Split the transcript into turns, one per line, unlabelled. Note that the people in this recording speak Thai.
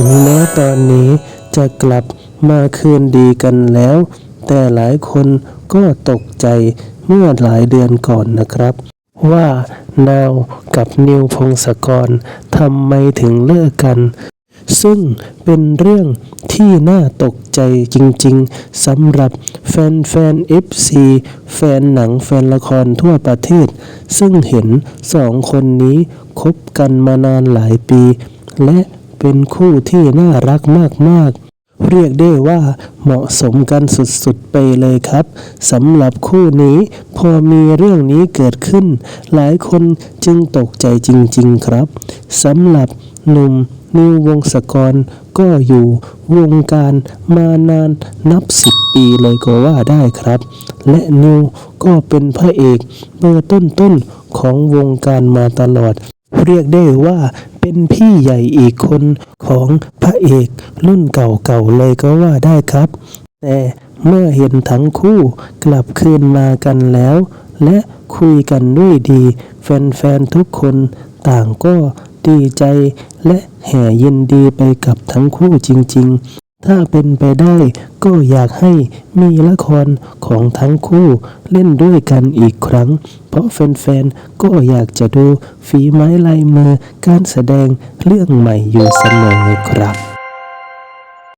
ถึงแม้ตอนนี้จะกลับมาคืนดีกันแล้ว แต่หลายคนก็ตกใจเมื่อหลายเดือนก่อนนะครับ ว่านาวกับนิวพงศกรทำไมถึงเลิกกัน ซึ่งเป็นเรื่องที่น่าตกใจจริงๆสำหรับแฟนๆ FC แฟนหนังแฟนละครทั่วประเทศ ซึ่งเห็นสองคนนี้คบกันมานานหลายปี และ เป็นคู่ที่น่ารักมากๆ เรียกได้ว่าเหมาะสมกันสุดๆไปเลยครับสำหรับคู่นี้ พอมีเรื่องนี้เกิดขึ้น หลายคนจึงตกใจจริง ๆครับสำหรับหนุ่มนิววงศกรก็อยู่วงการมานานนับสิบปีเลยก็ว่าได้ครับ และนิวก็เป็นพระเอกเบอร์ต้นๆของวงการมาตลอด เรียกได้ว่า เป็นพี่ใหญ่อีกคนของพระเอกรุ่นเก่าๆเลยก็ว่าได้ครับ แต่เมื่อเห็นทั้งคู่กลับคืนมากันแล้ว และคุยกันด้วยดี แฟนๆทุกคนต่างก็ดีใจและแห่ยินดีไปกับทั้งคู่จริง ๆ ถ้าเป็นไปได้ก็อยากให้มีละครของทั้งคู่เล่นด้วยกันอีกครั้ง เพราะแฟนๆ ก็อยากจะดูฝีไม้ลายมือการแสดงเรื่องใหม่อยู่เสมอครับ